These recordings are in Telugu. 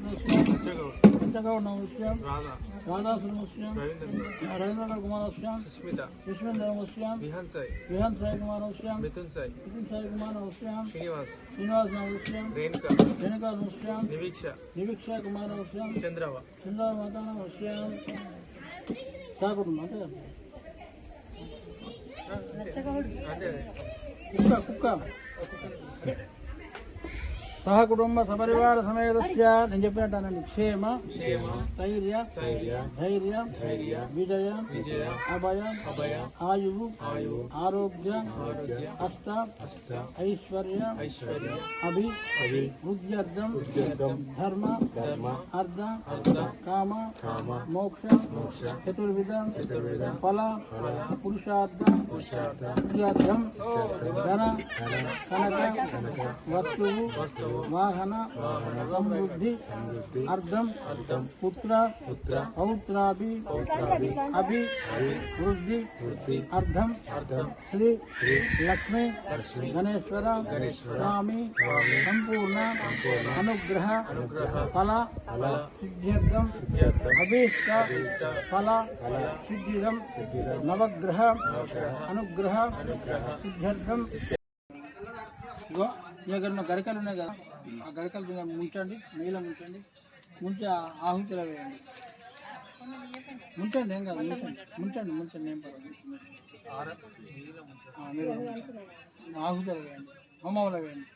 పంచగౌడ నమస్యం రాధా రాధాసు సుస్మిత యశ్వంత్ విహాన్ సాయి విహాన్ సాయి కుమార్ మిథున్ సాయి నితిన్ సాయి కుమార్ శ్రీనివాస్ శ్రీనివాస్ నమస్యం రేణుక రేణుకా నమస్యం నివీక్ష నివీక్ష కుమార్ నమస్యం చంద్రవ కుక్క కుక్క సహ కుటుంబ సపరివార సమేతస్య. నేను చెప్పినట్టానండి క్షేమ ధైర్య ధైర్య విజయ అభయ ఆయువు ఆరోగ్య అష్ట ఐశ్వర్య అభి ఉద్యోగం ధర్మ అర్ధ కామ మోక్ష చతుర్విధ ఫల పురుషార్థ పురుషార్థ ధన కనక వస్తువు ವಾಹನ ಸಮೃದ್ಧಿ ಅರ್ಧಂ ಪುತ್ರ ಪೌತ್ರಾಭಿ ಅಭಿ ವೃದ್ಧಿ ಅರ್ಧಂ ಶ್ರೀ ಲಕ್ಷ್ಮೀ ಗಣೇಶ್ವರ ಸ್ವಾಮಿ ಸಂಪೂರ್ಣ ಅನುಗ್ರಹ ಫಲ ಸಿದ್ಧ್ಯರ್ಥಂ ಅಭೀಷ್ಟ ಫಲ ಸಿದ್ಧಿದಂ ನವಗ್ರಹ ಅನುಗ್ರಹ ಸಿದ್ಧ್ಯರ್ಥಂ ఇక్కడ మా దగ్గర ఉన్న గరికలు ఉన్నాయి కదా ఆ గరికలు దీనిలో ముంచండి నీళ్ళ ముంచండి ముంచి ఆహుతిలో వేయండి. ముంచండి ఏం కాదు ముంచండి ముంచండి ముంచండి ఏం పర్వాలేదు మీరు ఆహుతిలో వేయండి హోమంలో వేయండి.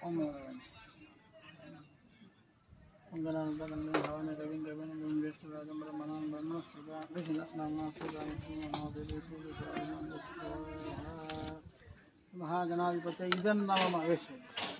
హోమంలో వేయండి. ربنا ربنا من هوانا كبين كبين من بيت سبعة جمرة منان بنا سبعة بيش نحنا ما سبعة نحن ناضي بيت سبعة مهاجنا بيت سبعة إذن نوما بيش سبعة